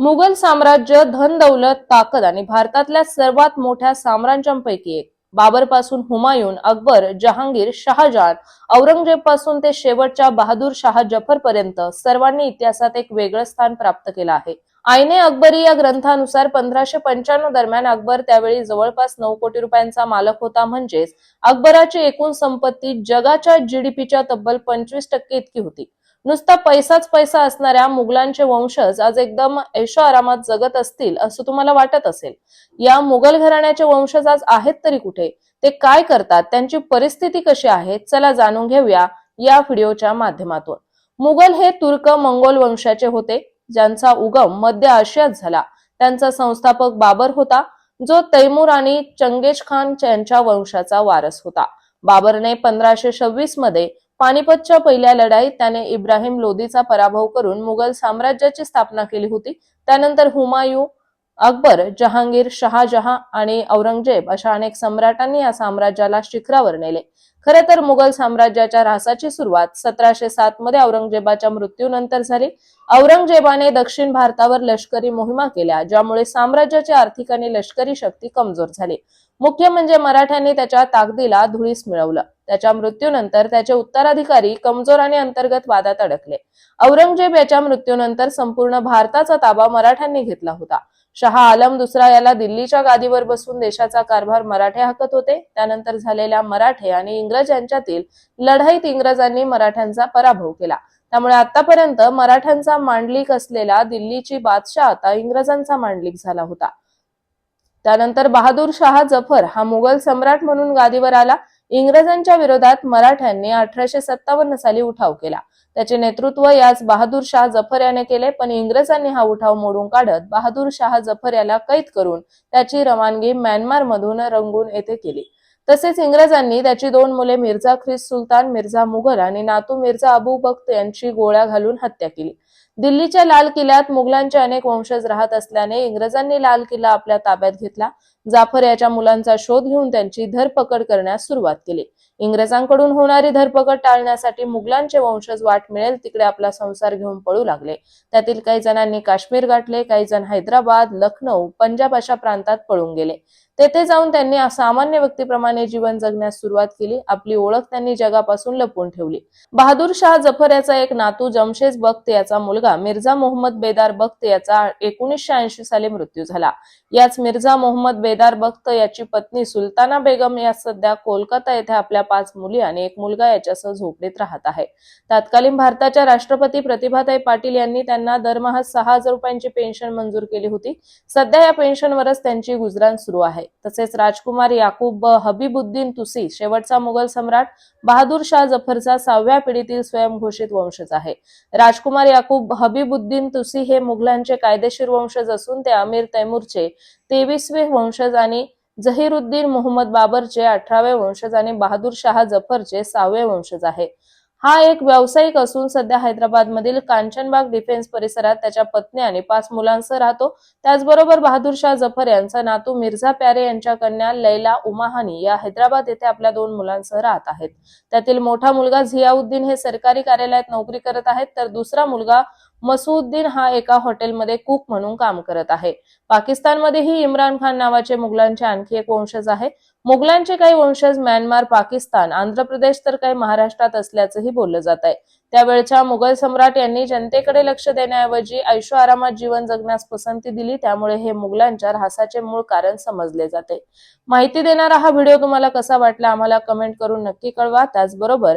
मुघल साम्राज्य धन दौलत ताकद आणि भारतातल्या सर्वात मोठ्या साम्राज्यांपैकी एक. बाबरपासून हुमायून अकबर जहांगीर शहाजहान औरंगजेबपासून ते शेवटच्या बहादूर शाह जफर पर्यंत सर्वांनी इतिहासात एक वेगळं स्थान प्राप्त केलं आहे. आईने अकबरी या ग्रंथानुसार पंधराशे पंच्याण्णव दरम्यान अकबर त्यावेळी जवळपास नऊ कोटी रुपयांचा मालक होता म्हणजेच अकबराची एकूण संपत्ती जगाच्या जीडीपीच्या तब्बल पंचवीस टक्के इतकी होती. नुसता पैसाच पैसा असणाऱ्या मुघलांचे वंशज आज एकदम ऐशो आरामात जगत असतील असं तुम्हाला वाटत असेल? या मुघल घराण्याचे वंशज आज आहेत तरी कुठे? ते काय करतात? त्यांची परिस्थिती कशी आहे? चला जाणून घेऊया या व्हिडिओच्या माध्यमातून. मुघल हे तुर्क मंगोल वंशाचे होते ज्यांचा उगम मध्य आशियात झाला. त्यांचा संस्थापक बाबर होता जो तैमूर आणि चंगेज खान यांच्या वंशाचा वारस होता. बाबरने पंधराशे सव्वीसमध्ये पानिपतच्या पहिल्या लढाईत त्याने इब्राहिम लोदीचा पराभव करून मुघल साम्राज्याची स्थापना केली होती. त्यानंतर हुमायूं अकबर जहांगीर शहाजहा आणि औरंगजेब अशा अनेक सम्राटांनी या साम्राज्याला शिखरावर नेले. खरे तर मुघल साम्राज्याच्या ऱ्हासाची सुरुवात सतराशे सात मध्ये औरंगजेबाच्या मृत्यूनंतर झाली. औरंगजेबाने दक्षिण भारतावर लष्करी मोहिमा केल्या ज्यामुळे साम्राज्याची आर्थिक आणि लष्करी शक्ती कमजोर झाली. मुख्य म्हणजे मराठ्यांनी त्याच्या ताकदीला धुळीस मिळवलं. त्याच्या मृत्यूनंतर त्याचे उत्तराधिकारी कमजोर आणि अंतर्गत वादात अडकले. औरंगजेब याच्या मृत्यूनंतर संपूर्ण भारताचा ताबा मराठ्यांनी घेतला होता. शहा आलम दुसरा याला दिल्लीच्या गादीवर बसून देशाचा कारभार मराठे हाकत होते. त्यानंतर झालेल्या मराठे आणि इंग्रज यांच्यातील लढाईत इंग्रजांनी मराठ्यांचा पराभव केला. त्यामुळे आतापर्यंत मराठ्यांचा मांडलिक असलेला दिल्लीची बादशाह आता इंग्रजांचा मांडलिक झाला होता. त्यानंतर बहादूर शाह जफर हा मुघल सम्राट म्हणून गादीवर आला. इंग्रजांच्या विरोधात मराठ्यांनी अठराशे सत्तावन्न साली उठाव केला. त्याचे नेतृत्व याच बहादूर शाह जफर याने केले पण इंग्रजांनी हा उठाव मोडून काढत बहादूर शाह जफर याला कैद करून त्याची रवानगी म्यानमार मधून रंगून येथे केली. तसेच इंग्रजांनी त्याची दोन मुले मिर्झा ख्रिस सुलतान मिर्झा मुघल आणि नातू मिर्झा अबू बख्त यांची गोळ्या घालून हत्या केली. दिल्लीच्या लाल किल्ल्यात मुघलांचे अनेक वंशज राहत असल्याने इंग्रजांनी लाल किल्ला आपल्या ताब्यात घेतला. जाफर याच्या मुलांचा शोध घेऊन त्यांची धरपकड करण्यास सुरुवात केली. इंग्रजांकडून होणारी धरपकड टाळण्यासाठी मुघलांचे वंशज वाट मिळेल तिकडे आपला संसार घेऊन पळू लागले. त्यातील काही जणांनी काश्मीर गाठले काही जण हैदराबाद लखनौ पंजाब अशा प्रांतात पळून गेले. तेथे जाऊन त्यांनी सामान्य व्यक्तीप्रमाणे जीवन जगण्यास सुरुवात केली. आपली ओळख त्यांनी जगापासून लपवून ठेवली. बहादूर शाह जफर याचा एक नातू जमशेज बख्त याचा मुलगा मुलगा मिर्झा मोहम्मद बेदार बख्त याचा एकोणीसशे ऐंशी साली मृत्यू झाला. याच मिर्झा मोहम्मद बेदार बख्त याची पत्नी सुलताना बेगम या सध्या कोलकाता येथे आपल्या पाच मुली आणि एक मुलगा याच्यासह झोपडीत राहत आहे. तत्कालीन भारताच्या राष्ट्रपती प्रतिभाताई पाटील यांनी त्यांना दरमहा सहा हजार रुपयांची पेन्शन मंजूर केली होती. सध्या या पेन्शनवरच त्यांची गुजराण सुरू आहे. तसेच राजकुमार याकूब हबीबुद्दीन तुसी शेवटचा मुघल सम्राट बहादूर शाह जफरचा सहाव्या पिढीतील स्वयंघोषित वंशज आहे. राजकुमार याकूब हबीबुद्दीन तुसी हे मुघलांचे कायदेशीर वंशज असून ते अमीर तैमूरचे तेवीसवे वंशज आणि जहीरुद्दीन मोहम्मद बाबरचे अठरावे वंशज आणि बहादूर शाह जफरचे सहावे वंशज आहे. हा एक व्यावसायिक असून सध्या हैदराबाद मधील कांचनबाग डिफेन्स परिसरात त्याच्या पत्नी आणि पाच मुलांसह राहतो. त्याचबरोबर बहादूर शाह जफर यांचा नातू मिर्झा प्यारे यांच्या कन्या लैला उमाहानी या हैदराबाद येथे आपल्या दोन मुलांसह राहत आहेत. त्यातील मोठा मुलगा झियाउद्दीन हे सरकारी कार्यालयात नोकरी करत आहेत तर दुसरा मुलगा मसुद्दीन हा एका हॉटेलमध्ये कुक म्हणून काम करत आहे. पाकिस्तानमध्येही इम्रान खान नावाचे मुघलांचे आणखी एक वंशज आहे. मुघलांचे काही वंशज म्यानमार पाकिस्तान आंध्र प्रदेश तर काही महाराष्ट्रात असल्याचंही बोललं जात आहे. त्यावेळच्या मुघल सम्राट यांनी जनतेकडे लक्ष देण्याऐवजी ऐशो आरामात जीवन जगण्यास पसंती दिली त्यामुळे हे मुघलांच्या ऱ्हासाचे मूळ कारण समजले जाते. माहिती देणारा हा व्हिडिओ तुम्हाला कसा वाटला आम्हाला कमेंट करून नक्की कळवा. त्याचबरोबर